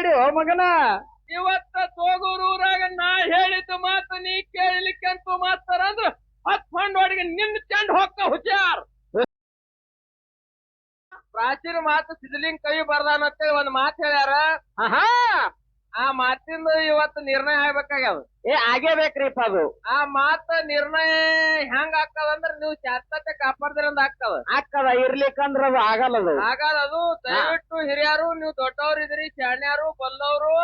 ಏತಡಿ ಓ ಮಗನ. ಇವತ್ತ ತೋಗೂರೂರಾಗ ನಾ ಹೇಳಿದ್ದು ಮಾತು ನೀ ಕೇಳಲಿಕ್ಕಂತೂ ಮಾಡ್ತಾರ ಅಂದ್ರ. ಹತ್ ಹೊಡಿಗೆ ನಿನ್ನ ಚಂಡ್ ಹೊಕ್ಕ ಹುಷಾರ್. ಪ್ರಾಚೀನ ಮಾತು ಸಿದ್ಲಿಂಗ್ ಬರ್ದ ಅಂತ ಒಂದ್ ಮಾತು ಹೇಳ್ಯಾರ. ಆಹಾ! ಆ ಮಾತಿಂದ ಇವತ್ತು ನಿರ್ಣಯ ಆಗ್ಬೇಕಾಗ್ಯದ? ಏ ಆಗೇಬೇಕ್ರಿಪ್ಪ ಅದು. ಆ ಮಾತ ನಿರ್ಣಯ ಹೆಂಗ್ ಆಗ್ತದಂದ್ರ ನೀವು ಶಾಂತತೆ ಕಾಪಾಡ್ದಿರಂದ ಆಗ್ತದ. ಆಗ್ತದ ಇರ್ಲಿಕ್ಕಂದ್ರ ಅದು ಆಗಲ್ಲ ಅದು. ಹಾಗಾದ ಅದು. ದಯವಿಟ್ಟು ಹಿರಿಯರು ನೀವು ದೊಡ್ಡವ್ರು ಇದ್ರಿ ಶಾಣ್ಯಾರು ಬಲ್ಲವ್ರು.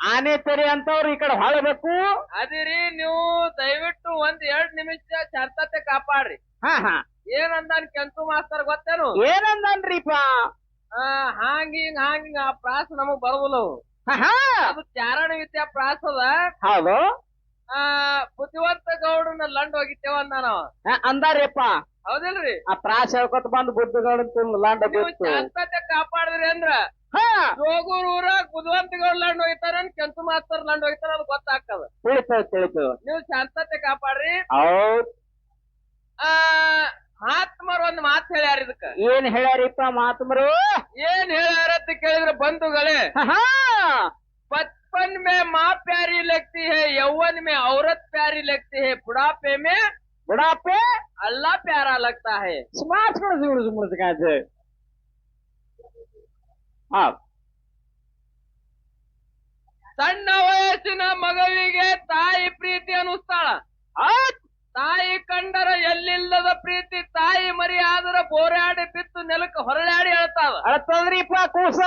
ಆನೆ ತೆರಿ ಅಂತವ್ರು ಈ ಕಡೆ ಹೊಳಬೇಕು ಅದಿರಿ ನೀವು ದಯವಿಟ್ಟು ಒಂದ್ ಎರಡ್ ನಿಮಿಷ ಶಾಂತತೆ ಕಾಪಾಡ್ರಿ. ಹಾ ಹಾ. ಏನಂದಾನ್ ಕೆಂತು ಮಾಸ್ತರ್ ಗೊತ್ತೇನು? ಏನಂದನ್ರಿಪ್ಪ? ಆ ಹಾಂಗ್ ಹಿಂಗ್ ಹಾಂಗ್ ಹಿಂಗ್ ಆ ಪ್ರಾಸ ನಮಗ್ ಆಹಾ ಅದು ಚಾರಣ ವಿದ್ಯಾ ಪ್ರಾಸದ. ಹೌದು. ಆ ಬುದ್ಧಿವಂತ ಗೌಡನ ಲಂಡ್ ಹೋಗಿತ್ತೇವ ನಾನು. ಅಂದಾರಿಯಪ್ಪ ಹೌದಿಲ್ರಿ? ಆ ಪ್ರಾಸ ಹೇಳ್ಕೊತ ಬಂದು ಬುದ್ಧ ಲಾಂಡ ನೀವು ಶಾಂತತೆ ಕಾಪಾಡಿದ್ರಿ ಅಂದ್ರ ಹಾ. ಜೋಗೂರ್ ಊರಾಗ ಬುದ್ಧಿವಂತ ಗೌಡ ಲಂಡ್ ಹೋಗಿತಾರ ಕೆಂಚು ಮಾಸ್ತರ್ ಲಂಡ್ ಹೋಗಿತಾರ ಅದು ಗೊತ್ತಾಗ್ತದ. ತಿಳಿತು ತಿಳಿತು ನೀವು ಶಾಂತತೆ ಕಾಪಾಡ್ರಿ. ಹೌದ್. ಆ ಮಹಾತ್ಮರು ಒಂದ್ ಮಾತು ಹೇಳ್ಯಾರ ಇದಕ್ಕ ಏನ್ ಹೇಳ್ಯಾರಿಪ್ಪ ಮಾತುಮರು ಏನ್ ಹೇಳ್ಯಾರ ಅಂತ ಕೇಳಿದ್ರೆ ಬಂಧುಗಳೇ ಹಾ बचपन में माँ प्यारी लगती है यौवन में औरत प्यारी लगती है बुढ़ापे में ಬುಡಾಪೆ अल्लाह प्यारा लगता है ಸುಮಾರು ಸುಮ್ಮನೆ ಸುಮ್ಮನೆ ಕಾಯ್ತು ಹಾ ಸಣ್ಣ ವಯಸ್ಸಿನ ಮಗುವಿಗೆ ತಾಯಿ ಪ್ರೀತಿ ಅನ್ನಿಸ್ತಾಳ ಆತ್. ತಾಯಿ ಕಂಡರ ಎಲ್ಲಿಲ್ಲದ ಪ್ರೀತಿ ತಾಯಿ ಮರಿ ಆದರ ಬೋರಾಡಿ ಬಿತ್ತು ನೆಲಕ್ಕೆ ಹೊರಳಾಡಿ ಹೇಳ್ತಾವ. ಅಳ್ತದ್ರಿ ಕೂಸ.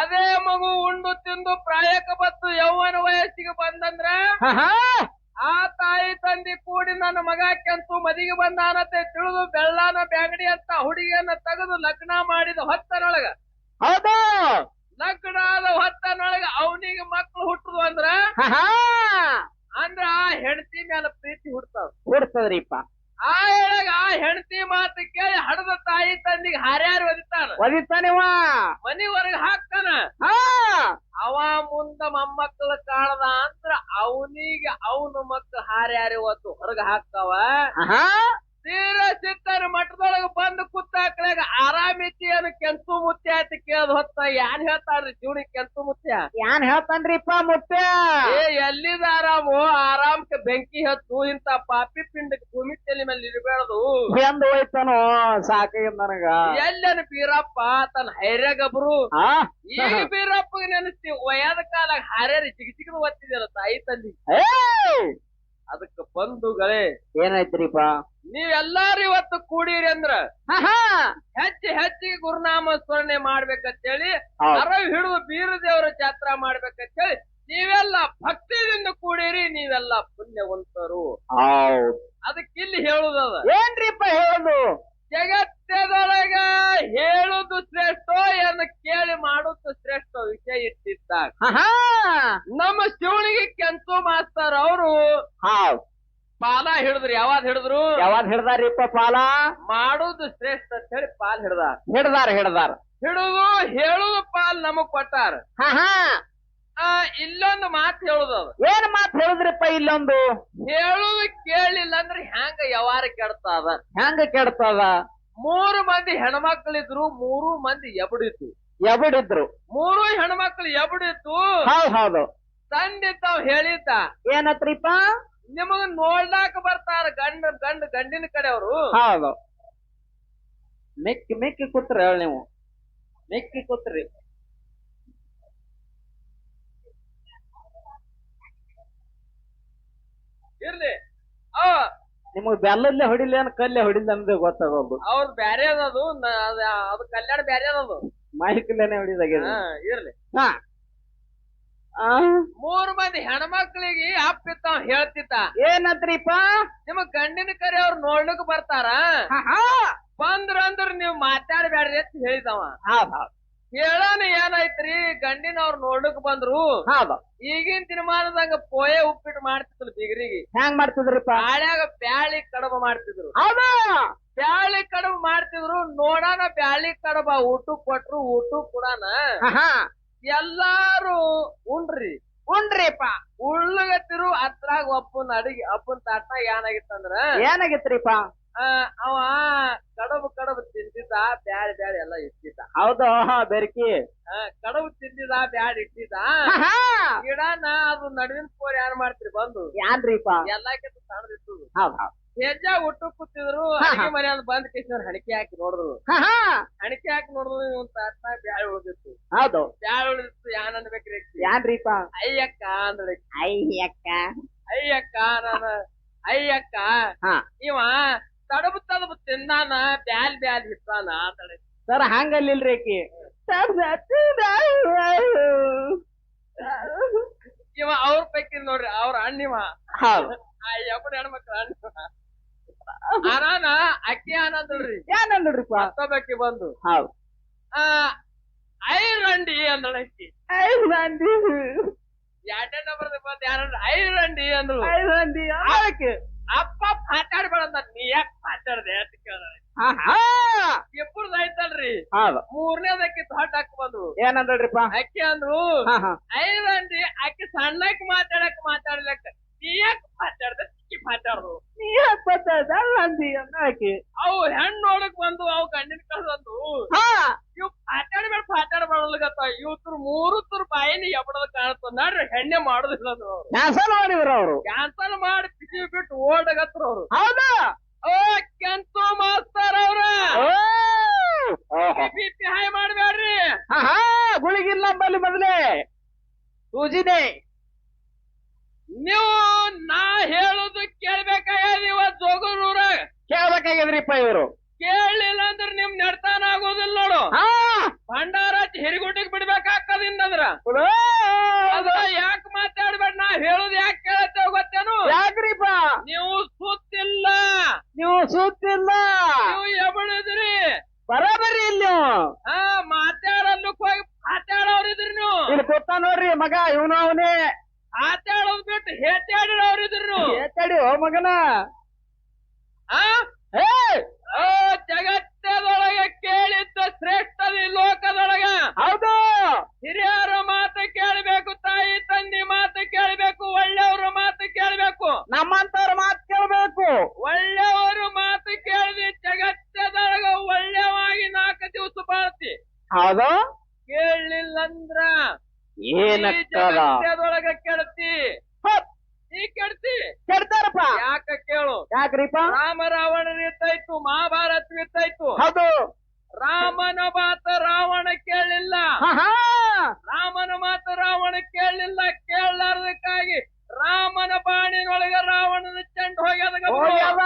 ಅದೇ ಮಗು ಉಂಡು ತಿಂದು ಪ್ರಾಯಕ ಬತ್ತು ಯೌವನ ವಯಸ್ಸಿಗೆ ಬಂದಂದ್ರ ಆ ತಾಯಿ ತಂದಿ ಕೂಡಿ ನನ್ನ ಮಗ ಕೆಂತು ಮದಿಗೆ ಬಂದಾನತೆ ತಿಳಿದು ಬೆಳ್ಳಾನ ಬ್ಯಾಂಗಡಿ ಅಂತ ಹುಡುಗಿಯನ್ನ ತೆಗೆದು ಲಗ್ನ ಮಾಡಿದ ಹೊತ್ತನೊಳಗ. ಹೌದು. ಲಗ್ನ ಆದ ಹೊತ್ತನೊಳಗ ಅವನಿಗೆ ಮಕ್ಕಳು ಹುಟ್ಟುದು ಅಂದ್ರ ಅಂದ್ರ ಆ ಹೆಂಡತಿ ಮೇಲೆ ಆ ಹೇಳಾಗ ಆ ಹೆಂಡತಿ ಮಾತು ಕೇಳಿ ಹಡದ ತಾಯಿ ತಂದಿಗೆ ಹಾರ್ಯಾರು ಒದಿತಾನ. ಒದಿತಾನಿವ ಮನಿ ಹೊರಗೆ ಹಾಕ್ತಾನ. ಹಾ. ಅವ ಮುಂದ ಮೊಮ್ಮಕ್ಕಳ ಕಾಣದ ಅಂದ್ರ ಅವನಿಗೆ ಅವನ ಮಕ್ಕಳು ಹಾರ್ಯಾರಿ ಇವತ್ತು ಹೊರಗೆ ಹಾಕ್ತಾವ. ತೀರ ಸಿಗ್ತಾನೆ ಮಠದೊಳಗ ಬಂದು ಕೂತಾಕ್ಲಾಗ ಆರಾಮಿತಿ ಏನು? ಕೆಂಪು ಮುತ್ಯ ಅಂತ ಕೇಳದ್ ಹೊತ್ತ. ಯಾನ್ ಹೇಳ್ತಾರ್ರಿ ಜೀವನಿ ಕೆಂಪು ಮುತ್ಯ ಯಾನ್ ಹೇಳ್ತಾನ್ರಿಪ್ಪ ಮುತ್ತೆ ಏ ಎಲ್ಲಿದ ಆರಾಮು ಆರಾಮಕ್ಕೆ ಬೆಂಕಿ ಹತ್ತು ಇಂತ ಪಾಪಿ ಪಿಂಡಕ್ಕೆ ಭೂಮಿ ತಲೆ ಮೇಲೆ ಇರಬೇಡದು ಎಂದು ಹೋಯ್ತಾನೋ ಸಾಕಾಗಿ ನನಗ. ಎಲ್ಲೇನು ಬೀರಪ್ಪ ತನ್ನ ಹೈರ್ಯಗಬ್ರು ಹಾ ಈಗ ಬೀರಪ್ಪಗೆ ನೆನಸ್ತಿ ವಯದ ಕಾಲ ಹಾರ್ಯಾರಿ ಚಿಕ್ಕ ಚಿಕ್ಕದು ಒತ್ತಿದ್ಯಾರ ತಾಯಿ ತಂದಿ. ಅದಕ್ಕೆ ಅದಕ್ಕೆ ಬಂಧುಗಳೇ. ಏನಾಯ್ತ್ರಿಪ್ಪ? ನೀವೆಲ್ಲಾರು ಇವತ್ತು ಕೂಡಿರಿ ಅಂದ್ರ ಹಾ ಹಾ. ಹೆಚ್ಚು ಹೆಚ್ಚಿಗೆ ಗುರುನಾಮ ಸ್ಮರಣೆ ಮಾಡ್ಬೇಕಂತೇಳಿ ಅರ ಅರವ್ ಹಿಡಿದು ಬೀರ ದೇವರ ಜಾತ್ರಾ ಮಾಡ್ಬೇಕಂತೇಳಿ ನೀವೆಲ್ಲ ಭಕ್ತಿಯಿಂದ ಕೂಡಿರಿ ನೀವೆಲ್ಲ ಪುಣ್ಯವಂತರು. ಹೌದ್. ಅದಕ್ಕೆ ಇಲ್ಲಿ ಹೇಳುದದ ಏನ್ರಿಪ್ಪ ಹೇಳುದು? ಜಗತ್ತದೊಳಗ ಹೇಳುದು ಶ್ರೇಷ್ಠ ಎಂದು ಕೇಳಿ ಮಾಡುದು ಶ್ರೇಷ್ಠ ವಿಷಯ ಇಟ್ಟಿದ್ದಾಗ. ನಮ್ಮ ಶಿವನಿಗೆ ಕೆಂಚು ಮಾಸ್ತರ್ ಅವರು ಹೌದ್. ಪಾಲ ಹಿಡಿದ್ರು ಯಾವಾಗ ಹಿಡಿದ್ರು? ಯಾವಾಗ ಹಿಡ್ದಾರಿಪ್ಪ ಪಾಲ? ಮಾಡುದು ಶ್ರೇಷ್ಠ ಅಂತ ಹೇಳಿ ಪಾಲ್ ಹಿಡ್ದಾರ. ಹಿಡ್ದಾರ ಹಿಡ್ದಾರ. ಹಿಡಿದು ಹೇಳುದು ಪಾಲ್ ನಮಗ್ ಕೊಟ್ಟಾರ. ಹಾ ಹಾ. ಆ ಇಲ್ಲೊಂದು ಮಾತು ಹೇಳುದು ಅದು. ಏನ್ ಮಾತ್ ಹೇಳುದ್ರಿಪ್ಪ ಇಲ್ಲೊಂದು? ಹೇಳುದು ಕೇಳಿಲ್ಲ ಅಂದ್ರೆ ಹ್ಯಾಂಗ ಯಾವಾರ ಕೆಡ್ತದ? ಹೆಂಗ ಕೆಡ್ತದ? ಮೂರು ಮಂದಿ ಹೆಣ್ಮಕ್ಳಿದ್ರು ಮೂರು ಮಂದಿ ಎಬಡಿತ್ತು ಎಬಡಿದ್ರು ಮೂರು ಹೆಣ್ಮಕ್ಳು ಎಬಡಿತ್ತು ಹೌದ್ ಹೌದು. ತಂದೆ ತಾವ್ ಹೇಳಿದ್ದ. ಏನತ್ರಿಪ್ಪ? ನಿಮಗ ನೋಡ್ಲಾಕ ಬರ್ತಾರ ಗಂಡ ಗಂಡ ಗಂಡಿನ ಕಡೆಯವರು ಹೌದು. ಮೆಕ್ಕಿ ಮೆಕ್ಕಿ ಕೂತ್ರಿ ಹೇಳಿ ನೀವು. ಮೆಕ್ಕಿ ಕೂತ್ರಿ. ಇರ್ಲಿ. ನಿಮಗ್ ಬೆಲ್ಲಲ್ಲೇ ಹೊಡಿಲಿ ಏನ್ ಕಲ್ಲೇ ಹೊಡಿಲ್ಲ ಅಂದ್ರೆ ಗೊತ್ತಾಗೋದು. ಅವ್ರ ಬ್ಯಾರೆ ಅದದು ನ- ಅದ- ಅದು ಕಲ್ಯಾಣ ಬ್ಯಾರೆ ಅದದು ಮಾಹಿತಿಲೇನೆ ಹೊಡಿದಾಗಿದೆ ಹಾ ಇರ್ಲಿ. ಹಾ. ಮೂರ್ ಮಂದಿ ಹೆಣ್ಮಕ್ಳಿಗೆ ಅಪ್ಪಿತ್ತ ಹೇಳ್ತಿದ್ದ. ಏನತ್ರಿಪ್ಪ? ನಿಮ್ ಗಂಡಿನ ಕರೆ ಅವ್ರು ನೋಡ್ಲಿಕ್ ಬರ್ತಾರ. ಬಂದ್ರ ಅಂದ್ರ ನೀವ್ ಮಾತಾಡ್ಬೇಡ್ರಿ ಅಂತ ಹೇಳಿದವ. ಹೇಳೋಣ ಏನಾಯ್ತ್ರಿ? ಗಂಡಿನ ಏನಾಯ್ತ್ರಿ ನೋಡ್ಲಿಕ್ ಬಂದ್ರು. ಈಗಿನ ದಿನಮಾನದಾಗ ಪೋಯೆ ಉಪ್ಪಿಟ್ಟು ಮಾಡ್ತಿದ್ರು ಬಿಗರಿಗೆ. ಹೆಂಗ್ ಮಾಡ್ತಿದ್ರು ಬ್ಯಾಳ್ಯಾಗ ಬ್ಯಾಳಿ ಕಡಬ ಮಾಡ್ತಿದ್ರು. ಬ್ಯಾಳಿ ಕಡಬ ಮಾಡ್ತಿದ್ರು. ನೋಡಾನ ಬ್ಯಾಳಿ ಕಡಬ ಊಟಕ್ ಕೊಟ್ರು ಊಟಕ್ ಕೂಡಾನ. ಹಾ. ಎಲ್ಲಾರು ಉಂಡ್ರಿ ಉಂಡ್ರಿಪ್ಪ ಉಳ್ಳಗತ್ತಿರು ಅದ್ರಾಗ ಒಪ್ಪನ್ ಅಡಿಗೆ ಅಪ್ಪನ್ ತಾಟ ಏನಾಗಿತ್ತಂದ್ರ ಏನಾಗಿತ್ರಿಪ್ಪ ಆ, ಅವ ಕಡಬು ಕಡಬು ತಿಂದಿದ್ದ ಬ್ಯಾಡಿ ಬ್ಯಾಡಿ ಎಲ್ಲ ಇಟ್ಟಿದ್ದ. ಹೌದು ಬೆರ್ಕಿ. ಕಡಬು ತಿಂದಿದ್ದ ಬ್ಯಾಡ ಇಟ್ಟಿದ್ದ. ಗಿಡನ ಅದು ನಡುವಿನ ಕೋರ್ ಯಾರು ಮಾಡ್ತೀರಿ ಬಂದು? ಯಾನ್ರಿಪ್ಪ ಎಲ್ಲಕ್ಕಿಂತ ಸಣ್ಣದಿತ್ತು. ಹೌದ್. ಹೆಜ್ಜೆ ಹುಟ್ಟು ಕೂತಿದ್ರು ಅಡಿಗೆ ಮನೆ ಮನೆಯಲ್ಲ ಬಂದ್ ಕೇಸಿನ ಹಣಿಕೆ ಹಾಕಿ ನೋಡಿದ್ರು ಹಾ, ಹಾ. ಹಣಿಕೆ ಹಾಕಿ ನೋಡಿದ್ರು ಇವ್ ತಾತ ಬ್ಯಾಳಿ ಉಳಿದಿತ್ತು. ಹೌದು. ಬ್ಯಾಳ ಉಳಿದಿತ್ತು ಯಾನ್ ಅನ್ಬೇಕ್ರಿ ಆಕಿ? ಯಾನ್ರಿಪ್ಪ? ಅಯ್ಯಕ್ಕ ಅಂದ್ರೆ ಅಯ್ಯಕ್ಕ. ಅಯ್ಯಕ್ಕ ನಾನು. ಅಯ್ಯಕ್ಕ. ಇವ ತಡಬು ತಡಬು ತಿಂದಾನ ಬ್ಯಾಲ್ ಬ್ಯಾಲ್ ಹಿತ್ತಾನ ಅಂತಳೆ ಸರ್ ಹಂಗಲ್ಲಿಲ್ರಿ ಆಕಿ ಇವ ಅವ್ರ ಪೈಕಿ ನೋಡ್ರಿ ಅವ್ರ ಅಣ್ಣಿವ ಹೌದು. ಆ ಅಣ್ಣ ಹೆಣ್ಮಕ್ಳ ಅಣ್ಣಿವ ಅನಾನ ಅಕ್ಕಿ ಆನಂದಳ್ರಿ ಏನಂದ್ರಿಪ್ಪ ಮತ್ತೊಬ್ಬಕ್ಕಿ ಬಂದು. ಹೌದು. ಐರಂಡಿ ಅಂದಳ ಅಕ್ಕಿ. ಎರಡನೇ ನಂಬರ್ ಬಂದ್ ಯಾರ ಐರಂಡಿ ಅಂದ್ರು. ಆಳಕ್ಕೆ ಅಪ್ಪ ಮಾತಾಡ್ಬೇಡಂದ ನೀ ಯಾಕೆ ಮಾತಾಡ್ದೆ ಅಂತ ಕೇಳ ಇಬ್ಬರದ್ ಹೌದು. ಮೂರನೇದಕ್ಕಿ ದೊಡ್ಡ ಹಾಕ್ ಬಂದ್ರು ಏನಂದ್ರಿಪ್ಪ ಅಕ್ಕಿ ಅಂದ್ರು ಐರಂಡಿ ಅಕ್ಕಿ ಸಣ್ಣಕ್ ಮಾತಾಡಕ್ ಮಾತಾಡ್ಲಕ್ಕ. ನೀ ಯಾಕೆ ಮಾತಾಡ್ದೆ? ಅಕ್ಕಿ ಮಾತಾಡ್ದು? ನೀ ಅಂದಿ ಅವು ಹೆಣ್ ನೋಡಕ್ ಬಂದು ಅವು ಗಂಡಿನ ಕಳ್ಸಂದು ಹಾ. ಇವ್ ಮಾತಾಡ್ಬೇಡ ಮಾತಾಡ್ಬೇಡಲ್ಗತ್ತ ಇವತ್ರು ಮೂರು ತುರ್ ಬಾಯಿನ ಎಬಡದ ಕಾಣತ್ತ ನೋಡ್ರಿ ಹೆಣ್ಣೆ ಮಾಡುದಿಲ್ಲ ಅದು ಕ್ಯಾನ್ಸಲ್ ಮಾಡಿದ್ರ ಅವರು. ಕ್ಯಾನ್ಸಲ್ ಮಾಡಿ ಬಿಸಿ ಬಿಟ್ಟು ಓಡಗತ್ರ ಅವರು. ಹೌದಾ? ಓ ಕೆಂತು ಮಾಸ್ತಾರ ಅವ್ರ. ಓ. ಓಹೋ. ಬಿ ಪಿ ಹೈ ಮಾಡ್ಬೇಡ್ರಿ ಗುಳಿಗಿಲ್ಲ ಬಲ್ಲಿ ಮೊದಲೇ. ಸೂಜಿದೆ ನೀವು ನಾ ಹೇಳುದು ಕೇಳ್ಬೇಕಾಗ್ಯದ ಇವತ್ ಜೋಗನೂರ ಕೇಳ್ಬೇಕಾಗ್ಯದ್ರಿಪ್ಪ ಇವರು. ಕೇಳಲಿಲ್ಲ ಅಂದ್ರೆ ನಿಮ್ ನಡ್ತಾನ ಆಗೋದಿಲ್ಲ ನೋಡು. ಭಂಡಾರ ಹಿರಿಗುಟ್ಟಿಗೆ ಬಿಡ್ಬೇಕಾಗ್ತದಿಂದ್ರ ಹುಡು. ಅದ ಯಾಕೆ ಮಾತಾಡ್ಬೇಡ ನಾ ಹೇಳುದು ಯಾಕೆ ಕೇಳತ್ತೇವ್ ಗೊತ್ತೇನು? ಯಾಕ್ರಿಪ್ಪ? ನೀವು ಸುತ್ತಿಲ್ಲ. ನೀವು ಸುತ್ತಿಲ್ಲ ನೀವು ಎಬಳಿದ್ರಿ ಬರೋಬರಿ ಇಲ್ಲಿ ನೀವು ಹಾ ಮಾತಾಡಲ್ಲಕ್ ಹೋಗಿ ಮಾತಾಡೋರಿದ್ರಿ ನೀವು ಇಲ್ಲಿ ಕೂತ ನೋಡ್ರಿ ಮಗ ಇವನು ಅವನೇ ಮಾತಾಡೋದ್ ಬಿಟ್ಟು ಹೇಟಾಡಿರೋರಿದ್ರಿ ನೀವು ತಡಿ ಓ ಮಗನ ಹಾ ಹೇ ಓ ಜಗತ್ತದೊಳಗೆ ಕೇಳಿದ್ದ ಶ್ರೇಷ್ಠದ ಈ ಲೋಕದೊಳಗ ಹೌದು ಹಿರಿಯರ ಮಾತು ಕೇಳಬೇಕು ತಾಯಿ ತಂದೆ ಮಾತು ಕೇಳಬೇಕು ಒಳ್ಳೆಯವರ ಮಾತು ಕೇಳಬೇಕು ನಮ್ಮಂತವ್ರ ಮಾತು ಕೇಳ್ಬೇಕು ಒಳ್ಳೆಯವರ ಮಾತು ಕೇಳಿದ ಜಗತ್ತದೊಳಗ ಒಳ್ಳೆವಾಗಿ ನಾಲ್ಕು ದಿವಸ ಬಾಳ್ತಿ ಹೌದು ಕೇಳಲಿಲ್ಲಂದ್ರ ಈ ಕೇಳ್ತಿ ಕೆಡ್ತಿ. ನೀ ಕೆಡ್ತಿ. ಕೆಡ್ತಾರಪ್ಪ. ಯಾಕ ಕೇಳು? ಯಾಕ್ರಿಪ್ಪ? ರಾಮ ರಾವಣ ಇತ್ತಾಯ್ತು ಮಹಾಭಾರತ ಇತ್ತಾಯ್ತು ಹೌದು. ರಾಮನ ಮಾತ ರಾವಣ ಕೇಳಲಿಲ್ಲ. ರಾಮನ ಮಾತು ರಾವಣ ಕೇಳಲಿಲ್ಲ. ಕೇಳಲಾರ್ದಕ್ಕಾಗಿ ರಾಮನ ಬಾಣಿನೊಳಗ ರಾವಣನ ಚೆಂಡ್ ಹೋಗ್ಯದ ಇವತ್ತ ತೋಗೂರ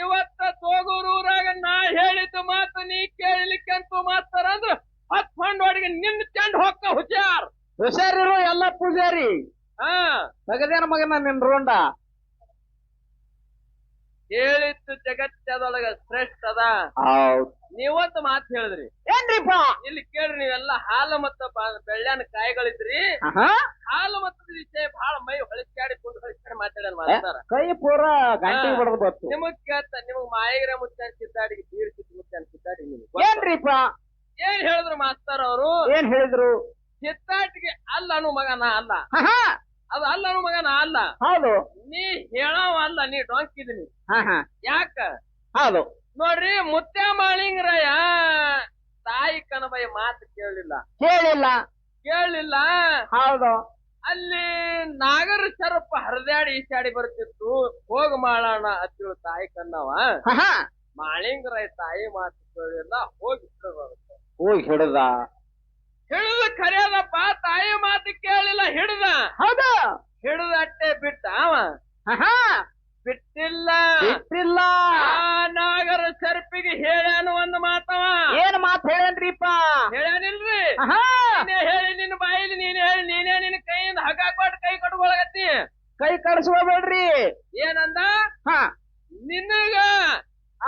ಇವತ್ತ ತೋಗೂರೂರಾಗ ನಾ ಹೇಳಿದ್ದು ಮಾತು ನೀ ಕೇಳಲಿಕ್ಕಂತೂ ಮಾತಾರ ಅಂದ್ರ. ಹತ್ ಹೊಂಡೊಳಗೆ ನಿನ್ನ ಚೆಂಡ್ ಹೊಕ್ಕ ಹುಷಾರ್. ಹುಷಾರಿರು ಎಲ್ಲ ಪೂಜಾರಿ. ಹಾ. ತಗದೇನ ಮಗನ ನಿನ್ ರೋಂಡ? ಹೇಳಿದ್ದು ಜಗತ್ತದೊಳಗ ಶ್ರೇಷ್ಠ ಅದ. ನೀವಂತ ನೀವೊಂದು ಮಾತು ಹೇಳಿದ್ರಿ. ಏನ್ರಿಪ್ಪ? ಇಲ್ಲಿ ಕೇಳ್ರಿ ನೀವೆಲ್ಲ ಹಾಲು ಮತ್ತ ಬ- ಬೆಳ್ಳ್ಯಾನ ಕಾಯಿಗಳಿದ್ರಿ. ಹಾಲು ಮತ್ತದ ವಿಷಯ ಬಹಳ ಮೈ ಹೊಳಿಸ್ಕಾಡಿ ಕುಂದು ಹೊಳಿಸ್ಕಾಡಿ ಮಾತಾಡ್ಯಾನ ಮಾತಾಡ ಕೈ ಪೂರ ನಿಮಗ್ ಕೇಳ್ತಾ ನಿಮಗ್ ಮಾಯಿಗ್ರ ಮುಚ್ಚಾಡಿ ಬೀರ್ ಸಿಟ್ಟು ನಿಮಗ್ ಏನ್ರಿಪ್ಪ? ಏನ್ ಹೇಳಿದ್ರು ಮಾಸ್ತರ್ ಅವರು? ಏನ್ ಹೇಳಿದ್ರು? ಚಿತ್ತಾಟಿಗೆ ಅಲ್ಲ ಅನು ಮಗನ ಅಲ್ಲ. ಹಾ ಅದು ಅಲ್ಲ ಅನು ಮಗನ ಅಲ್ಲ. ಹೌದು. ನೀ ಹೇಳವ ಅಲ್ಲ ನೀ ಡೊಂಕಿದಿನಿ ಹಾ ಹಾ. ಯಾಕ? ಹೌದು. ನೋಡ್ರಿ ಮುತ್ಯ ಮಾಳಿಂಗರಾಯ ತಾಯಿ ಕನಬಯ್ಯ ಮಾತು ಕೇಳಿಲ್ಲ. ಕೇಳಿಲ್ಲ. ಕೇಳಿಲ್ಲ? ಹೌದು. ಅಲ್ಲಿ ನಾಗರ ಸರಪ್ಪ ಹರಿದಾಡಿ ಈಸಾಡಿ ಬರ್ತಿತ್ತು. ಹೋಗ ಮಾಡೋಣ ಅತ್ತಿಳು ತಾಯಿ ಕನ್ನವ. ಮಾಳಿಂಗರಾಯ ತಾಯಿ ಮಾತು ಕೇಳಿಲ್ಲ ಹೋಗಿ ಬರುತ್ತೆ ಹೋಗಿ ಹಿಡ್ದ. ಹಿಡಿದು ಕರೆಯದಪ್ಪ ತಾಯಿ ಮಾತು ಕೇಳಿಲ್ಲ ಹಿಡ್ದ. ಹೌದು? ಹಿಡಿದ ಅಟ್ಟೆ ಬಿಟ್ಟ ಅವ. ಬಿಟ್ಟಿಲ್ಲ. ಬಿಟ್ಟಿಲ್ಲ. ಆ ನಾಗರ ಸರ್ಪಿಗೆ ಹೇಳ್ಯಾನು ಒಂದು ಮಾತವ. ಏನ್ ಮಾತ್ ಹೇಳೇನ್ರಿಪ್ಪ ಹೇಳ್ಯಾನಿಲ್ರಿ? ನೀನೇ ಹೇಳಿ ನಿನ್ನ ಬಾಯಿಲಿ ನೀನ್ ಹೇಳಿ ನೀನೇ ನಿನ್ನ ಕೈಯಿಂದ ಹಗ್ಗ ಕೊಟ್ಟು ಕೈ ಕಟ್ಕೊಳಗತ್ತಿ ಕೈ ಕಡಿಸ್ಕೋಬೇಡ್ರಿ ಏನಂದ? ಹಾ. ನಿನಗ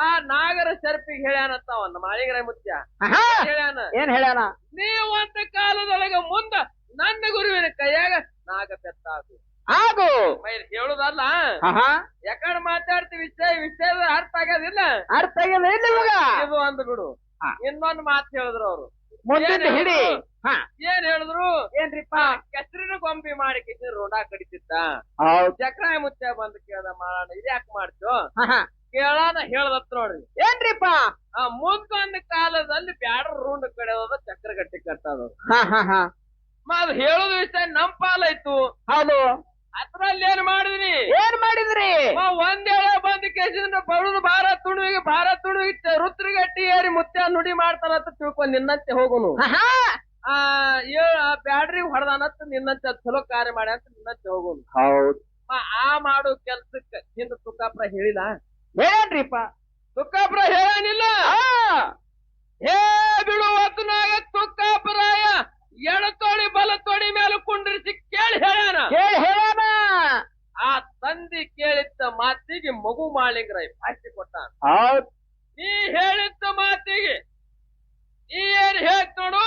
ಆ ನಾಗರ ಸರ್ಪಿಗೆ ಹೇಳ್ಯಾನಂತ ಒಂದು ಮಾಳಿಗರ ಮುತ್ಯ. ಆಹಾ! ಹೇಳ್ಯಾನ? ಏನ್ ಹೇಳ್ಯಾನ? ನೀವು ಒಂದು ಕಾಲದೊಳಗ ಮುಂದ ನನ್ನ ಗುರುವಿನ ಕೈಯಾಗ ನಾಗ ಬೆತ್ತಾಗು ಆಗು. ಮೈಲ್ ಹೇಳುದಲ್ಲ? ಆಹಾ! ಯಾಕಂದ್ರೆ ಮಾತಾಡ್ತಿ ವಿಷಯ ವಿಷಯ ಅರ್ಥ ಆಗೋದಿಲ್ಲ. ಅರ್ಥ ಆಗಿಲ್ಲ. ನಿಮಗ ಇದು ಒಂದು ಬಿಡು. ಹಾ. ಇನ್ನೊಂದು ಮಾತು ಹೇಳಿದ್ರು ಅವರು. ಮುಂದಿನ ಹಿಡಿ. ಹೇಳಿದ್ರು? ಹಾ. ಏನ್ ಹೇಳಿದ್ರು? ಏನ್ರಿಪ್ಪ ಕೆಸರಿನ ಗೊಂಬಿ ಮಾಡಿ ಕಿಸಿನ ರೋಡ ಕಡಿತಿದ್ದ. ಚಕ್ರಾಯ ಮುತ್ತ ಬಂದು ಕೇಳ್ದ ಮಾಡೋಣ ಇದ್ಯಾಕ್ ಮಾಡ್ತು ಆಹಾ. ಕೇಳಾನ ಹೇಳ್ದತ್ ನೋಡ್ರಿ. ಏನ್ರಿಪ್ಪ? ಆ ಮುಂದೊಂದು ಕಾಲದಲ್ಲಿ ಬ್ಯಾಡ್ರ ರೂಂಡ್ ಕಡೆಯೋದ ಚಕ್ರ ಗಟ್ಟಿ ಕಟ್ಟದ ಅದ್ ಹೇಳೋದ್ ವಿಷಯ ನಮ್ ಪಾಲಾಯ್ತು. ಹೌದು. ಅದ್ರಲ್ಲಿ ಏನ್ ಮಾಡಿದ್ರಿ? ಏನ್ ಮಾಡಿದ್ರಿ? ಒಂದೇಳ ಬಂದ್ ಕೇಸಿಂದ ಬರುದು ಭಾರ ತುಣುವಿಗೆ ಭಾರ ತುಣುವಿಗೆ ರುದ್ರಗಟ್ಟಿ ಏರಿ ಮುತ್ತೆ ನುಡಿ ಮಾಡ್ತಾನಂತ ತಿಳ್ಕೊಂಡ್ ನಿನ್ನಂತೆ ಹೋಗುನು. ಆ ಬ್ಯಾಡ್ರಿ ಹೊಡೆದಾನಂತ ನಿನ್ನಂತೆ ಚಲೋ ಕಾರ್ಯ ಮಾಡಿ ಅಂತ ನಿನ್ನಂತೆ ಹೋಗುನು. ಹೌದು. ಮ ಆ ಮಾಡೋ ಕೆಲ್ಸಕ್ಕೆ ಹಿಂದ ತುಕಾಪ್ರ ಹೇಳಿಲ್ಲ? ಹೇಳೇನ್ರಿಪ್ಪ ತುಕ್ಕಾಪುರ ಹೇಳಾನಿಲ್ಲ? ಆ ಹೇ ಬಿಡು ಹೊತ್ತನಾಗ ತುಕ್ಕಾಪುರಾಯ ಬಲ ತೋಳಿ ಮೇಲೆ ಕುಂಡ್ರಿಸಿ ಕೇಳಿ ಹೇಳ್ಯಾನ. ಕೇಳಿ ಹೇಳೋಣ ಆ ತಂದಿ ಕೇಳಿದ್ದ ಮಾತಿಗೆ ಮಗು ಮಾಳಿಂಗ್ರ ಭಾಷೆ ಕೊಟ್ಟ ಹೌದ್. ನೀ ಹೇಳಿದ್ದ ಮಾತಿಗೆ ನೀ ಏನ್ ಹೇಳ್ತೋಡು?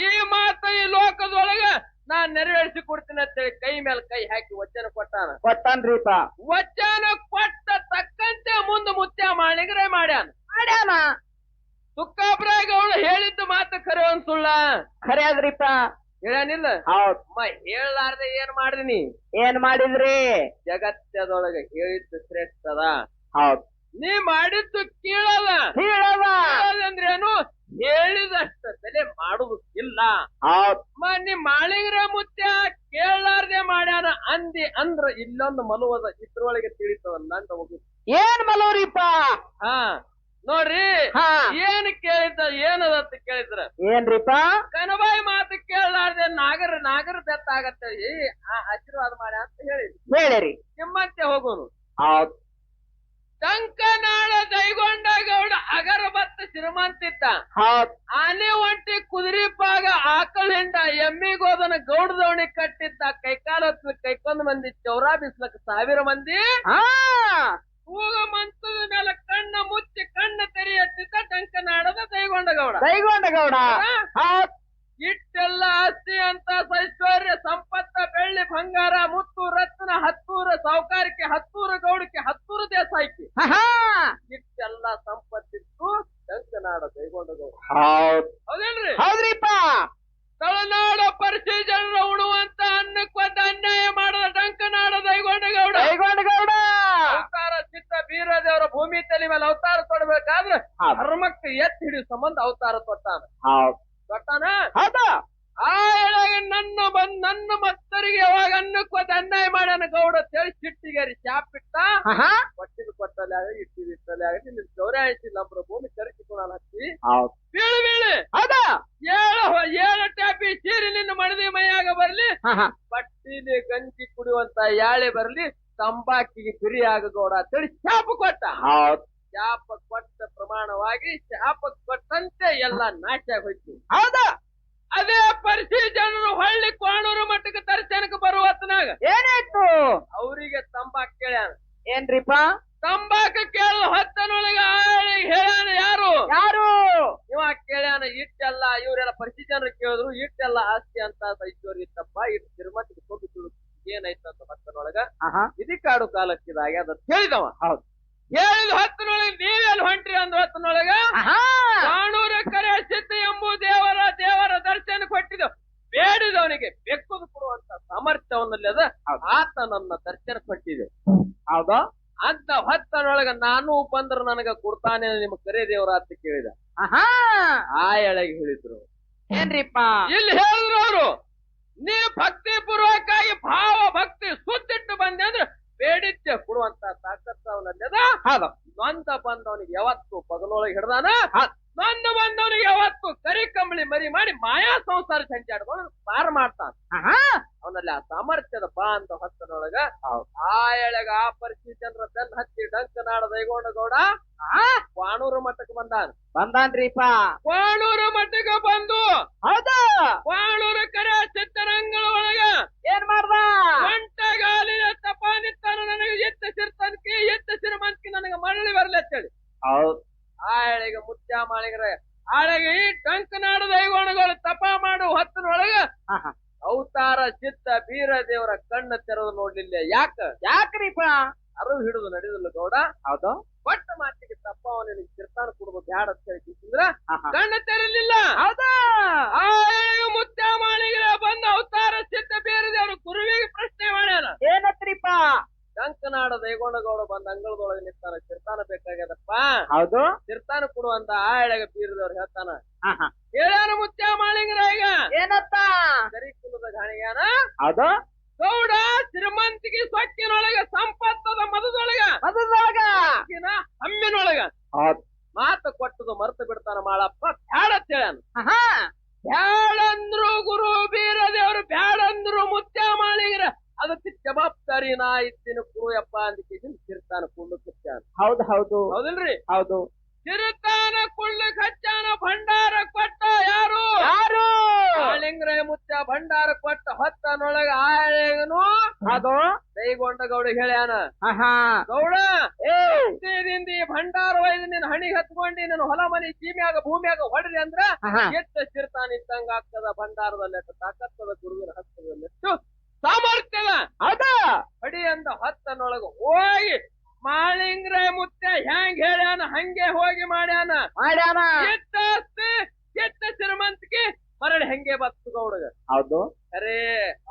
ಈ ಮಾತ ಈ ಲೋಕದೊಳಗ ನಾನ್ ನೆರವೇರಿಸಿ ಕೊಡ್ತೀನಿ ಅಂತೇಳಿ ಕೈ ಮೇಲೆ ಕೈ ಹಾಕಿ ವಚನ ಕೊಟ್ಟಾನ. ಗೊತ್ತನ್ರಿಪ್ಪ ವಚನ ಕೊಟ್ಟ ತಕ್ಕಂತೆ ಮುಂದೆ ಮುತ್ಯ ಮಾಳಿಂಗ್ರಾಯ್ ಮಾಡ್ಯಾನ. ಮಾಡ್ಯಾನ. ತುಕ್ಕಾಪುರಾಗ ಅವಳು ಹೇಳಿದ್ದ ಮಾತು ಖರೆ ಒಂದ್ ಸುಳ್ಳ ಖರೆ ಅದ್ರಿಪ್ಪ ಹೇಳ್ಯಾನಿಲ್ಲ ಹೌದ್. ಅಮ್ಮ ಹೇಳಲಾರ್ದೆ ಏನ್ ಮಾಡಿದಿನಿ ಏನ್ ಮಾಡಿದ್ರಿ? ಜಗತ್ತದೊಳಗ ಹೇಳಿದ್ದು ಶ್ರೇಷ್ಠದ. ಹೌದ್. ನೀ ಮಾಡಿದ್ದು ಕೇಳಲ್ಲ. ಕೇಳಲ್ಲ ಅಂದ್ರೇನು? ಹೇಳಿದಷ್ಟ ಬೆಲೆ ಮಾಡುವುದಿಲ್ಲ. ಇಲ್ಲ ಮಾಳಿಗರ ಮುತ್ಯ ಕೇಳಾರ್ದೆ ಮಾಡ್ಯಾನ ಅಂದಿ ಅಂದ್ರ ಇಲ್ಲೊಂದು ಮಲುವದ ಇದ್ರೊಳಗೆ ತಿಳಿತವಲ್ಲ ಅಂತ ಹೋಗುದು ಏನ್ ಮಲೋರಿಪ್ಪ ಹಾ ನೋಡ್ರಿ ಏನ್ ಕೇಳಿದ ಏನದ ಅಂತ ಕೇಳಿದ್ರ? ಏನ್ರಿಪ್ಪ? ಕನಬಾಯಿ ಮಾತು ಕೇಳಲಾರ್ದೆ ನಾಗರ ನಾಗರ ಬೆತ್ತ ಆಗತ್ತೆ ಆ ಆಶೀರ್ವಾದ ಮಾಡ ಅಂತ ಹೇಳಿದ್ರಿ. ಹೇಳಿರಿ. ನಿಮ್ಮಂತೆ ಹೋಗೋನು. ಹೌದ್. ಟಂಕನಾಳ ದೈಗೊಂಡ ಗೌಡ ಅಗರಬತ್ತ ಶ್ರೀಮಂತಿದ್ದ ಆನೆ ಒಂಟಿ ಕುದುರೆ ಪಾಗ ಆಕಳ ಹಿಂಡ ಎಮ್ಮಿಗೋದನ ಗೌಡದವಣಿ ಕಟ್ಟಿದ್ದ. ಕೈಕಾಲ ಕೈಕೊಂದ್ ಮಂದಿ ಚೌರಾ ಬಿಸ್ಲಕ್ ಸಾವಿರ ಮಂದಿ. ತೂಗ ಮಂತದ ಮೇಲೆ ಕಣ್ಣ ಮುಚ್ಚಿ ಕಣ್ಣ ತೆರೆಯತ್ತಿದ್ದ ಟಂಕನಾಡದ ಗೌಡ. ದೈಗೊಂಡ ಗೌಡ. ಹೌದ್. ಇಟ್ಟೆಲ್ಲ ಆಸ್ತಿ ಅಂತ ಐಶ್ವರ್ಯ ಸಂಪತ್ತ ಬೆಳ್ಳಿ ಬಂಗಾರ ಮುತ್ತು ರತ್ನ ಹತ್ತೂರ ಸಾವುಕಾರಿಕೆ ಹತ್ತೂರ ಗೌಡಕ್ಕೆ ಹತ್ತೂರ ದೇಸಾಯಿಕೆ. ಹಾ ಇಷ್ಟೆಲ್ಲ ಸಂಪತ್ತಿತ್ತು ಟಂಕನಾಡ ದೈಗೊಂಡ ಗೌಡ ಹೌದೇನ್ರಿ? ಹೌದ್ರಿಪ್ಪ. ತಳನಾಡ ಪರಿಚಯ ಜನರ ಉಣುವಂತ ಅನ್ನಕ್ಕೊಂದು ಅನ್ಯಾಯ ಮಾಡದ ಡಂಕನಾಡ ದೈಗೊಂಡ ಗೌಡ. ದೈಗೊಂಡ ಗೌಡ. ಅವತಾರ ಚಿತ್ತ ಬೀರದೇವರ ಭೂಮಿ ತಲೆ ಮೇಲೆ ಅವತಾರ ತೊಡಬೇಕಾದ್ರೆ. ಧರ್ಮಕ್ಕೆ ಎತ್ತಿ ಹಿಡಿಯುವ ಸಂಬಂಧ ಅವತಾರ ತೊಟ್ಟಾನ ಹೌದು ಆ ಎಳೆಗೆ ನನ್ನ ಬಂದ್ ನನ್ನ ಮತ್ತರಿಗೆ ಯಾವಾಗ ಅನ್ನಕ್ಕೊಂದು ಅನ್ಯಾಯ ಮಾಡ್ಯಾನ ಗೌಡ ತೇಳಿ ಸಿಟ್ಟಿಗೇರಿ ಚಾಪಿಟ್ಟ ಹಾ ಕೊಟ್ಟಿದ್ ಕೊಟ್ಟಲೆ ಆಗ ಇಟ್ಟಿದ್ ಇಟ್ಟಲೆ ಆಗ ನಿನ್ನ ಚೌರಾಯಿಸಿ ನಮ್ಮ ಭೂಮಿ ಕರೆಸಿಕೊಳ್ಳ ಹಚ್ಚಿ ಹೌದ್ ಬೀಳು ಬೀಳು ಹೌದಾ ಏಳು ಏಳು ಟ್ಯಾಪಿ ಸೀರಿ ನಿನ್ನ ಮಡದಿ ಮೈಯಾಗ ಬರ್ಲಿ ಹಾ ಹಾ ಪಟ್ಟಿಲಿ ಗಂಜಿ ಕುಡಿಯುವಂತ ಯಾಳೆ ಬರ್ಲಿ ತಂಬಾಕಿಗೆ ಗುರಿ ಆಗಗೋಡ ಅಂತೇಳಿ ಶಾಪ ಕೊಟ್ಟ. ಹೌದ್. ಶಾಪ ಕೊಟ್ಟ ಪ್ರಮಾಣವಾಗಿ ಶಾಪ ಕೊಟ್ಟಂತೆ ಎಲ್ಲ ನಾಶ ಹೋಯ್ತು ಹೌದಾ ಅದೇ ಪರಿಸಿ ಜನರು ಹೊಳ್ಳಿ ಕೋಣೂರು ಮಟ್ಟಕ್ಕೆ ದರ್ಶನಕ್ಕೆ ಬರುವ ಹೊತ್ನಾಗ ಏನಾಯ್ತು ಅವರಿಗೆ ತಂಬಾಕ್ ಕೇಳ್ಯಾನ ಏನ್ರಿಪ್ಪ ತಂಬಾಕ ಕೇಳ ಹೊತ್ತನೊಳಗ ಹೇಳ್ಯಾನ ಯಾರು ಯಾರು ಇವ ಕೇಳ್ಯಾನ ಇಟ್ಟೆಲ್ಲ ಇವರೆಲ್ಲ ಪರಿಸ್ಥಿತಿ ಜನರು ಕೇಳಿದ್ರು ಇಟ್ಟೆಲ್ಲ ಆಸ್ತಿ ಅಂತ ಐಶ್ವರ್ಯ ಇತ್ತಪ್ಪ ಇಟ್ಟು ತಿರುಮತಿಗೆ ಕೊಟ್ಟು ತಿಳು ಏನಾಯ್ತು ಅಂತ ಹೊತ್ತನೊಳಗ ಆಹಾ ಇದಿಕಾಡು ಅದ ಹೇಳಿದವ ಹೌದು. ಏಳು ಹತ್ತನೊಳಗೆ ನೀವೆಲ್ಲಿ ಹೊಂಟ್ರಿ ಒಂದು ಹತ್ತನೊಳಗೆ? ಕಾಣೂರ ಕರೆ ಸಿದ್ಧ ಎಂಬು ದೇವರ ದೇವರ ದರ್ಶನ ಕೊಟ್ಟಿದ್ದು. ಬೇಡಿದವನಿಗೆ ಬೆಕ್ಕದು ಕೊಡುವಂತ ಸಾಮರ್ಥ್ಯವನ್ನಲ್ಲಿ ಅದ. ಆತ ನನ್ನ ದರ್ಶನ ಕೊಟ್ಟಿದೆ. ಹೌದಾ? ಅಂತ ಹೊತ್ತನೊಳಗ ನಾನು ಬಂದ್ರ ನನಗ ಕೊಡ್ತಾನೆ ನಿಮ್ ಕರೆ ದೇವರ ಅಂತ ಕೇಳಿದ. ಆಹಾ! ಆ ಎಳಗೆ ಹೇಳಿದ್ರು. ಏನ್ರಿಪ್ಪ? ಇಲ್ಲಿ ಹೇಳಿದ್ರು ಅವರು. ನೀ ಭಕ್ತಿ ಪೂರ್ವಕವಾಗಿ ಭಾವ ಭಕ್ತಿ ಸುತ್ತಿಟ್ಟು ಬಂದೆ ಅಂದ್ರೆ ಬೇಡಿದ್ದೆ ಕೊಡುವಂತ ತಾಕತ್ತು ಅವನಲ್ಲಿ ಅದ ಹೌದು. ನೊಂದ ಬಂದವನಿಗೆ ಯಾವತ್ತು ಪಗಲೊಳಗೆ ಹಿಡ್ದಾನ. ನೊಂದ ಬಂದವನಿಗೆ ಯಾವತ್ತು ಕರಿ ಕಂಬಳಿ ಮರಿ ಮಾಡಿ ಮಾಯಾ ಸಂಸಾರ ಸಂಚಾಡ್ಕೊಂಡು ಪಾರ ಮಾಡ್ತಾನ. ಅವನಲ್ಲಿ ಆ ಸಾಮರ್ಥ್ಯದ ಬಾ ಅಂತ ಹೊತ್ತನೊಳಗ ಆಯಳಗ ಆ ಎಳೆಗ ಆ ಪರಿಸ್ಥಿತಿ ಜನರ ಬೆನ್ನ ಹತ್ತಿ ಡಂಕನಾಡ ದೈಗೊಂಡ ಗೌಡ ಆ ಕ್ವಾಣೂರು ಮಠಕ್ಕೆ ಬಂದಾನ. ಬಂದಾನ್ರಿಪ ವಾಣೂರು ಮಠಕ್ಕೆ ಬಂದು ಹೌದಾ. ವಾಣೂರು ಕರೆ ಚಿತ್ತರಂಗಳ ಒಳಗ ಏನ್ ಮಾಡ್ದ? ಗಂಟೆಗಾಲಿನ ತಪಾನಿತ್ತಾನ ನನಗೆ ಎತ್ತ ಸಿರ್ತನ್ಕಿ ಎತ್ತ ಸಿರಮಂತ್ಕಿ ನನಗೆ ಮರಳಿ ಬರ್ಲಿ ಅಂತೇಳಿ ಹೌದ್ ಮಾಳಿಗರ ಈ ಟಂಕನಾಡು ದೈವಣಗಳು ತಪ ಮಾಡು ಹೊತ್ತನೊಳಗ. ಅವತಾರ ಚಿತ್ತ ಬೀರ ದೇವರ ಕಣ್ಣ ತೆರೆದು ನೋಡ್ಲಿಲ್ಲ. ಯಾಕ? ಯಾಕ್ರೀಪ ಅರು ಹಿಡಿದು ನಡೆದಿಲ್ಲ ಗೌಡ. ಹೌದು. ಕೊಟ್ಟ ಮಾತಿಗೆ ತಪ್ಪ ಅವನಿಗೆ ಕಿರ್ತಾನ ಕೊಡುದು ಬ್ಯಾಡ ಅಂತ ಹೇಳಿ. ಕಣ್ಣ ತೆರಲಿಲ್ಲ. ಹೌದಾ? ಮುತ್ತ ಮಾಳಿಗರ ಬಂದ ಅವತಾರ ಚಿತ್ತ ಬೀರ ದೇವರು ಕುರುವಿಗೆ ಪ್ರಶ್ನೆ ಮಾಡ್ಯಾನ ಏನತ್ರಿಪ್ಪ ಟಂಕನಾಡ ದೈಗೊಂಡಗೌಡ ಬಂದ ಅಂಗಳದೊಳಗೆ ನಿಂತಾನ ಕಿರ್ತಾನ ಬೇಕಾಗ್ಯದಪ್ಪ ಹೌದು. ತಿರ್ತಾನ ಕೊಡುವಂತ ಆಳಗ ಬೀರದವ್ರು ಹೇಳ್ತಾನ. ಹಾ, ಹಾ. ಹೇಳ್ಯಾನ ಮುತ್ಯ ಈಗ? ಏನತ್ತ? ಸರಿ ಕುಲದ ಗಾಣಿಗ್ಯಾನ? ಅದು ಗೌಡ ಶ್ರೀಮಂತಿಗೆ ಸೊಕ್ಕಿನೊಳಗ ಸಂಪತ್ತದ ಮದದೊಳಗ. ಮದದೊಳಗ? ಹಮ್ಮಿನೊಳಗ. ಮಾತು ಕೊಟ್ಟದು ಮರೆತು ಬಿಡ್ತಾನ ಮಾಳಪ್ಪ. ಬ್ಯಾಡ ಅಂತ ಹೇಳ್ಯಾನ ಹಾ ಬ್ಯಾಡಂದ್ರು ಗುರು ಬೀರ ದೇವ್ರು ಬ್ಯಾಡಂದ್ರು ಮುತ್ಯ ಮಾಳಿಗರ ಅದಕ್ಕೆ ಜವಾಬ್ದಾರಿ ನಾ ಇತ್ತಿನ ಕುರುಯಪ್ಪ ಅಂದಿಕೆ ಕಿರ್ತಾನ ಕುಳ್ಳು ಕಿರ್ತಾನ ಹೌದು. ಹೌದು ಹೌದಿಲ್ರಿ? ಹೌದು. ಕಿರ್ತಾನ ಕುಳ್ಳು ಕಚ್ಚಾನ ಭಂಡಾರ ಕೊಟ್ಟ ಯಾರು? ಯಾರು? ಆಳಿಂಗ್ರಯ ಮುಚ್ಚ ಭಂಡಾರ ಕೊಟ್ಟ ಹೊತ್ತನೊಳಗ ಆಳೆಗನು ಅದು ದೈಗೊಂಡ ಗೌಡ ಹೇಳ್ಯಾನ. ಗೌಡ ಈ ಭಂಡಾರ ಒಯ್ದು ನಿನ್ ಹಣಿ ಹತ್ಕೊಂಡಿ ನಿನ್ನ ಹೊಲ ಮನಿ ಸೀಮ್ಯಾಗ ಭೂಮಿಯಾಗ ಹೊಡ್ರಿ ಅಂದ್ರ. ಎಷ್ಟ ಸ್ಥಿರತಾನ ಇದ್ದಂಗ ಆಗ್ತದ ಭಂಡಾರದಲ್ಲಿ ಎಷ್ಟು ತಾಕತ್ತದ ಗುರುವಿನ ಹತ್ತದಲ್ಲಿ ಎಷ್ಟು ಸಾಮರ್ಥ್ಯದ ಅದ ಹಡಿ ಅಂದ ಹತ್ತನೊಳಗ ಹೋಗಿ ಮಾಳಿಂಗ್ರಯ ಮುತ್ತೆ ಹ್ಯಾಂಗ್ ಹೇಳ್ಯಾನ? ಹಂಗೆ ಹೋಗಿ ಮಾಡ್ಯಾನ? ಮಾಡ್ಯಾನ. ಕೆಟ್ಟ ಆಸ್ತಿ ಕೆಟ್ಟ ಶ್ರೀಮಂತಿಕೆ? ಮರಳಿ ಹೆಂಗೆ ಬತ್ತು ಗೌಡಗ? ಹೌದು. ಅರೆ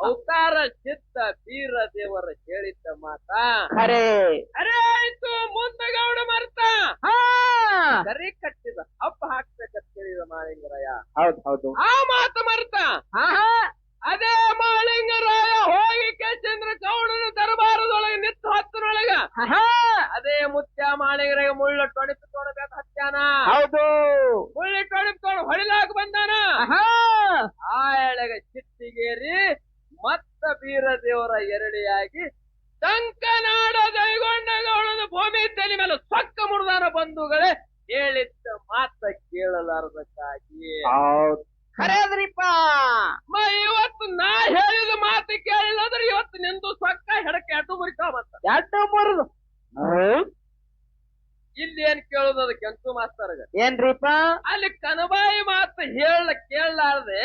ಅವತಾರ ಚಿತ್ತ ಬೀರ ದೇವರ ಹೇಳಿದ್ದ ಮಾತಾ. ಅರೆ ಅರೆ ಆಯ್ತು ಮುಂದ ಗೌಡ ಮರ್ತ. ಹಾ. ಕರಿ ಕಟ್ಟಿದ ಹಬ್ಬ ಹಾಕ್ಬೇಕಂತ ಹೇಳಿದ ಮಾಳಿಂಗರಯ್ಯ. ಹೌದು ಹೌದು. ಆ ಮಾತು ಮರ್ತ. ಹಾ ಹಾ ಅದೇ ಮಾಳಿಂಗರಾಯ ಹೋಗಿ ಕೆಚಂದ್ರ ಚೌಡನ ದರಬಾರದೊಳಗೆ ನಿತ್ತು ಹತ್ತನೊಳಗ. ಅದೇ ಮುತ್ಯ ಮಾಳಿಗರಾಯ ಮುಳ್ಳ ಟೊಣಿಪ್ ತೊಡಬೇಕು ಹತ್ಯಾನ. ಹೌದು. ಮುಳ್ಳಿ ಟೊಣಿಪ್ ತೊಗೊಂಡು ಹೊಡಿಲಾಕ ಬಂದಾನ. ಆ ಎಳೆಗ ಚಿತ್ತಿಗೇರಿ ಮತ್ತ ಬೀರ ದೇವರ ಎರಡಿಯಾಗಿ ಟಂಕನಾಡ ದೈಗೊಂಡ ಗೌಡನ ಭೂಮಿ ತಲೆ ಮೇಲೆ ಸೊಕ್ಕ ಮುರಿದಾನ ಬಂಧುಗಳೇ ಹೇಳಿದ್ದ ಮಾತ ಕೇಳಲಾರದಕ್ಕಾಗಿ ಹೌದು ಖರೆ ಅದ್ರಿಪ್ಪ ಮ ಇವತ್ತು ನಾ ಹೇಳಿದ ಮಾತು ಕೇಳಿಲ್ಲ ಅಂದ್ರೆ ಇವತ್ತು ನಿಂದು ಸೊಕ್ಕ ಹೆಡಕ್ಕೆ ಅಡ್ಡು ಮುರಿತಾವ ಮತ್ತ ಎರಡು ಮೂರು ಹ್ಮ್. ಇಲ್ಲಿ ಏನ್ ಕೇಳುದು ಅದು ಕೆಂಚು ಮಾಸ್ತರ್ಗ ಏನ್ರಿಪ್ಪ ಅಲ್ಲಿ ಕನಬಾಯಿ ಮಾತು ಹೇಳ ಕೇಳಲಾರ್ದೆ.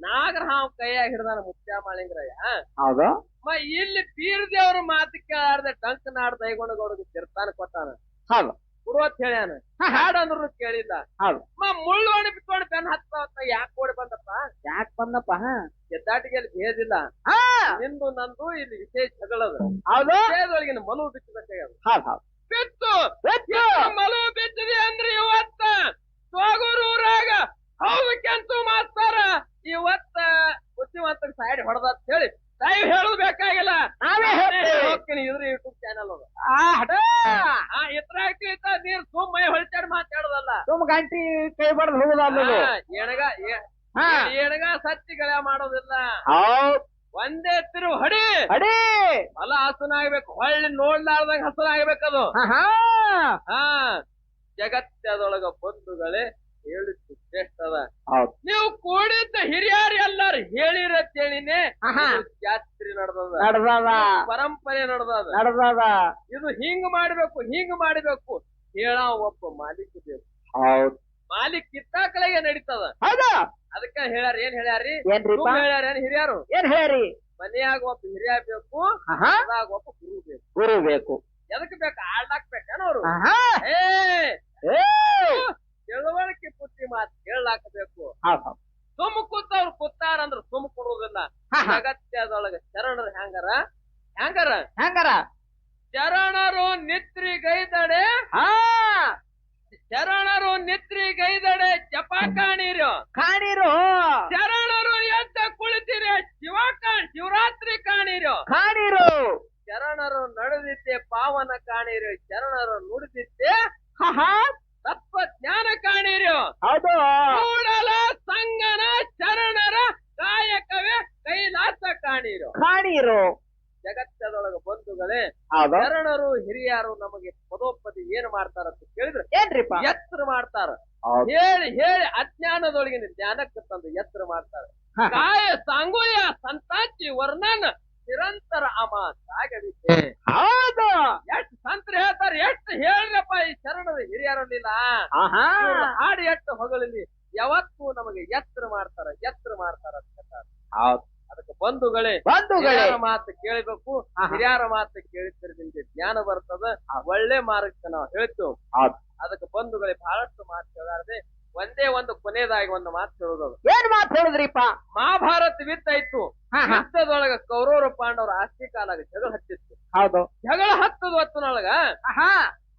ನಾಗರಹಾವ್ ಕೈಯಾಗ ಹಿಡ್ದಾನ ಮುತ್ಯ ಮಾಳಿಂಗ್ರಯ್ಯ ಹೌದು. ಮ ಇಲ್ಲಿ ಪೀರ್ದೇವ್ರ ಮಾತು ಕೇಳಾರ್ದೆ ಟಂಕ ನಾಡ್ ದೈಗೊಂಡ ತಿರ್ತಾನ ಕಿರ್ತಾನ ಕೊಟ್ಟಾನ. ಹೌದು. ಗುರುವತ್ ಹೇಳ್ಯಾನ. ಹಾಡಂದ್ರು ಕೇಳಿಲ್ಲ. ಹೌದು. ಮ ಮುಳ್ಳು ಓಡಿ ಬಿಟ್ಕೊಂಡು ಬೆನ್ ಹತ್ತ ಯಾಕೆ ಓಡಿ ಬಂದಪ್ಪ? ಯಾಕೆ ಬಂದಪ್ಪ? ಗೆದ್ದಾಟಿಗೆ ಎದ್ದಾಟಿಗೆ ಅಲ್ಲಿ ಭೇದಿಲ್ಲ. ಹಾ, ನಿಂದು ನಂದು ಇಲ್ಲಿ ವಿಶೇಷ ಜಗಳದ ಹೌದು ಮನು ಬಿಚ್ಚಬೇಕಾಗ್ಯದ ಹೌದು ಹೌದು. ಬಿತ್ತು. ಹೆಚ್ಚು. ಮಲು ಬಿದ್ದಿದೆ ಅಂದ್ರೆ ಇವತ್ತ? ಸೋಗೂರೂರಾಗ ಹೌದು ಕೆಂಚು ಮಾಸ್ತಾರ. ಇವತ್ತ ಬುದ್ಧಿವಂತ ಸೈಡ್ ಹೊಡೆದ ಅಂತ ಹೇಳಿ. ಸೈಡ್ ಹೇಳೋದು ಬೇಕಾಗಿಲ್ಲ ನಾವೇ. ಹೋಗ್ತೀನಿ ಇದ್ರ ಯೂಟ್ಯೂಬ್ ಚಾನಲ್ ಅದು ಆ, ಹಡ. ಆ ಇತ್ರ ನೀರ್ ಸುಮ್ಮ ಮೈ ಹೊಳಿಚಾಡ್ ಮಾತಾಡೋದಲ್ಲ. ಸುಮ್ ಗಂಟಿ ಕೈ ಬಡ್ದು ಹೋಗುದಲ್ಲ ಆ, ಎಣಗ ಸತ್ತಿ ಎಣಗ ಸತ್ತಿಗಳ ಮಾಡೋದಿಲ್ಲ. ಹೌದ್. ಒಂದೇ ತಿರು ಹಡಿ! ಅಡೇ ಹೊಲ ಹಸನಾಗ್ಬೇಕು ಹೊಳ್ಳಿ ನೋಡ್ಲಾರ್ದಂಗ ಹಸನಾಗ್ಬೇಕದು ಹಾ ಹಾ ಹಾ ಜಗತ್ತದೊಳಗ ಬಂಧುಗಳೇ ಹೇಳಿದ್ದು ಶ್ರೇಷ್ಠದ. ಹೌದ್. ನೀವು ಕೂಡಿದ್ದ ಹಿರಿಯರು ಎಲ್ಲಾರು ಹೇಳಿರತ್ತೇಳಿನೇ ಆಹಾ. ಜಾತ್ರೆ ನಡೆದದ. ನಡ್ದದ. ಪರಂಪರೆ ನಡೆದದ. ನಡ್ದದ. ಇದು ಹಿಂಗ್ ಮಾಡ್ಬೇಕು ಹಿಂಗ್ ಮಾಡ್ಬೇಕು ಹೇಳ ಒಬ್ಬ ಮಾಲೀಕ ಬೇಕು. ಹೌದ್. ಮಾಲೀಕ್ ನಡೀತದ. ಹೌದಾ. ಅದಕ್ಕ ಹೇಳ್ಯಾರ ಏನ್ ಹೇಳ್ಯಾರಿ? ಏನ್ರಿ ಹೇಳ್ಯಾರ ಏನ್ ಹಿರಿಯರು? ಏನ್ ಹೇಳ್ಯಾರಿ? ಮನೆಯಾಗ ಒಬ್ಬ ಹಿರಿಯ ಬೇಕು ಅದಾಗ ಒಬ್ಬ ಗುರು ಬೇಕು. ಗುರು ಬೇಕು. ಎದಕ್ ಬೇಕು? ಆಡ್ಲಾಕ್ ಏ! ಏ! ತಿಳುವಳಿಕೆ ಬುದ್ಧಿ ಮಾತು ಹೇಳಾಕ ಬೇಕು. ಹೌದ್ ಹೌದ್. ಸುಮ್ ಕೂತವ್ರು ಕೂತಾರ ಅಂದ್ರ ಸುಮ್ ಕೊಡುವುದಿಲ್ಲ. ಅಗತ್ಯದೊಳಗ ಶರಣರು ಹೆಂಗಾರ ಹೆಂಗಾರ ಹೆಂಗಾರ ಶರಣರು ನಿತ್ರಿ ಗೈದಡೆ ಹಾ. ಶರಣರು ನಿತ್ರಿ ಗೈದಡೆ ಜಪ ಕಾಣಿರು. ಕಾಣಿರು. ಶರಣರು ಎದ್ದ ಕುಳಿತಿರೆ ಶಿವ ಶಿವರಾತ್ರಿ ಕಾಣಿರು. ಕಾಣಿರು. ಶರಣರು ನಡೆದಿದ್ದೆ ಪಾವನ ಕಾಣಿರು. ಶರಣರು ನುಡಿದಿದ್ದೆ ತತ್ವ ಜ್ಞಾನ ಕಾಣಿರು. ಅದು ಕೂಡಲ ಸಂಗನ ಶರಣರ ಕಾಯಕವೇ ಕೈಲಾಸ ಕಾಣಿರು. ಕಾಣಿರು. ಜಗತ್ತದೊಳಗ ಬಂಧುಗಳೇ ಹೌದು. ಶರಣರು ಹಿರಿಯರು ನಮಗೆ ಪದೋಪದಿ ಏನ್ ಮಾಡ್ತಾರ ಅಂತ ಕೇಳಿದ್ರೆ ಏನ್ರಿಪ್ಪ? ಎತ್ತರ ಮಾಡ್ತಾರ. ಹೌದು. ಹೇಳಿ ಹೇಳಿ ಅಜ್ಞಾನದೊಳಗಿನ ಜ್ಞಾನಕ್ಕೆ ತಂದು ಎತ್ತರ ಮಾಡ್ತಾರೆ. ಹಾ. ಕಾಯ ಸಾಂಗುಯ ಸಂತಾಚಿ ವರ್ಣನ ನಿರಂತರ ಅಮ ಹೌದು. ಎಷ್ಟ್ ಸಂತ್ರ ಹೇಳ್ತಾರ ಎಷ್ಟು ಹೇಳ್ರಪ್ಪ ಈ ಶರಣರು ಹಿರಿಯರು ಹಿರಿಯರಲ್ಲಿಲ್ಲ. ಆಹಾ. ಇವ್ರ ಹಾಡು ಎಟ್ಟು ಹೊಗಳಲಿ. ಯಾವತ್ತೂ ನಮಗೆ ಎತ್ತರ ಮಾಡ್ತಾರ ಎತ್ತರ ಮಾಡ್ತಾರ ಅಂತ ಹೇಳ್ತಾರೆ. ಹೌದ್. ಅದಕ್ಕೆ ಬಂಧುಗಳೇ ಬಂಧುಗಳೇ. ಹಿರಿಯರ ಮಾತು ಕೇಳಬೇಕು. ಹಿರಿಯರ ಮಾತು ಕೇಳಿದ್ರಿಂದ ಜ್ಞಾನ ಬರ್ತದ. ಒಳ್ಳೆ ಮಾರ್ಗಕ್ಕೆ ನಾವು ಹೇಳ್ತೇವೆ. ಹೌದ್. ಅದಕ್ಕೆ ಬಂಧುಗಳೇ ಬಹಳಷ್ಟು ಮಾತು ಹೇಳಾರದೆ ಒಂದೇ ಒಂದು ಕೊನೆಯದಾಗಿ ಒಂದು ಮಾತು ಹೇಳೋದು ಏನ್ ಮಾತು ಹೇಳಿದ್ರಿಪ್ಪ? ಮಹಾಭಾರತ ವಿತ್ತಾಯ್ತು ಹಾ, ಹಾ. ಯುದ್ಧದೊಳಗ ಕೌರವರು ಪಾಂಡವರು ಆಸ್ತಿ ಕಾಲ ಜಗಳ ಹತ್ತಿತ್ತು ಹೌದು. ಜಗಳ ಹತ್ತದ ಹೊತ್ತಿನೊಳಗ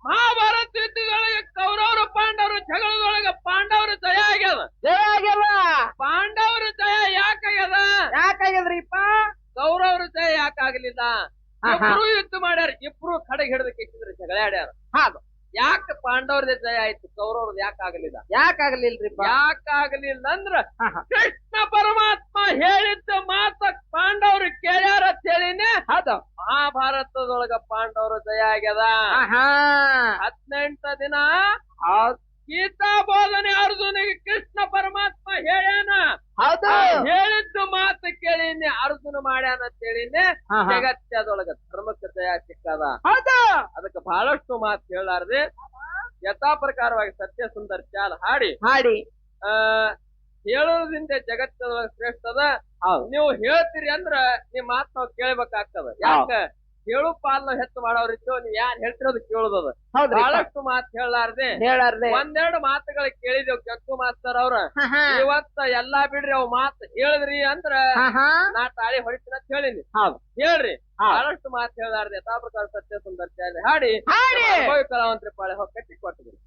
ಮಹಾಭಾರತ ಯುದ್ಧದೊಳಗ ಕೌರವರು ಪಾಂಡವರು ಜಗಳದೊಳಗ ಪಾಂಡವರು ಜಯ ಆಗ್ಯದ ಜಯ ಜಯ ಯಾಕಾಗ್ಯದ ಯಾಕಾಗ್ಯದ್ರಿಪ್ಪ ಕೌರವ್ರ ಜಯ ಯಾಕಾಗ್ಲಿಲ್ಲ ಆಗಲಿಲ್ಲ? ಇಬ್ರು ಯುದ್ಧ ಮಾಡ್ಯಾರ ಇಬ್ರು ಕಡೆಗೆ ಹಿಡಿದ ಕೆಚ್ಚಿದ್ರೆ ಜಗಳ ಆಡ್ಯಾರ. ಹೌದು ಯಾಕೆ ಪಾಂಡವರದ ಜಯ ಆಯ್ತು? ಕೌರವ್ರದ್ ಯಾಕಾಗಲಿಲ್ಲ ಯಾಕಾಗ್ಲಿಲ್ರಿಪ್ಪ ಯಾಕಾಗಲಿಲ್ಲ ಅಂದ್ರ. ಕೃಷ್ಣ ಪರಮಾತ್ಮ ಹೇಳಿದ್ದ ಮಾತ ಪಾಂಡವ್ರು ಕೇಳ್ಯಾರ ಅಂತೇಳಿನೇ ಅದ ಮಹಾಭಾರತದೊಳಗ ಪಾಂಡವ್ರ ಜಯ ಆಗ್ಯದ. ಹದಿನೆಂಟ ದಿನ ಗೀತಾ ಬೋಧನೆ ಅರ್ಜುನಿಗೆ ಕೃಷ್ಣ ಪರಮಾತ್ಮ ಹೇಳ್ಯಾನ ಹೇಳಿದ್ದು ಮಾತು ಕೇಳಿನಿ ಅರ್ಜುನ ಮಾಡ್ಯಾನ ಅಂತ ಹೇಳಿನಿ ಜಗತ್ತದೊಳಗ ಧರ್ಮಕ್ಕೆ ಜಯ ಸಿಕ್ಕದ ಅದಕ್ಕೆ ಬಹಳಷ್ಟು ಮಾತು ಹೇಳಾರ್ರಿ ಯಥಾ ಪ್ರಕಾರವಾಗಿ ಸತ್ಯ ಸುಂದರ್ ಚಾಲ್ ಹಾಡಿ. ಹಾಡಿ. ಆ ಹೇಳೋದ್ರಿಂದ ಜಗತ್ತದೊಳಗ ಶ್ರೇಷ್ಠದ ನೀವು ಹೇಳ್ತೀರಿ ಅಂದ್ರ ನಿಮ್ ಮಾತ್ ನಾವ್ ಕೇಳ್ಬೇಕಾಗ್ತದ. ಯಾಕ? ಹೇಳು ಪಾಲ್ನ ಹೆಚ್ಚು ಮಾಡೋರಿತ್ತು ನೀವ್ ಯಾರು ಹೇಳ್ತಿರೋದು ಕೇಳೋದದ. ಹೌದ್ರಿ ಬಹಳಷ್ಟು ಮಾತು ಹೇಳಾರ್ದೆ ಹೇಳಾರ್ದೆ. ಒಂದೆರಡು ಮಾತುಗಳು ಕೇಳಿದೇವ್ ಕೆಂಕು ಮಾಸ್ತರ್ ಅವ್ರ. ಇವತ್ತ ಎಲ್ಲಾ ಬಿಡ್ರಿ ಅವ್ ಮಾತು ಹೇಳಿದ್ರಿ ಅಂದ್ರ. ನಾ ತಾಳಿ ಹೊಡಿತೀನ ಅಂತ ಹೇಳಿನಿ. ಹೇಳ್ರಿ. ಬಹಳಷ್ಟು ಮಾತು ಹೇಳಾರ್ದೆ ಯಥಾ ಪ್ರಕಾರ ಸತ್ಯ ಸುಂದರ ಹಾಡಿ. ಕಲಾವಂತ್ರಿ ಪಾಳೆ ಹೋಗಿ ಕಟ್ಟಿ ಕೊಟ್ಟಿದ್ರಿ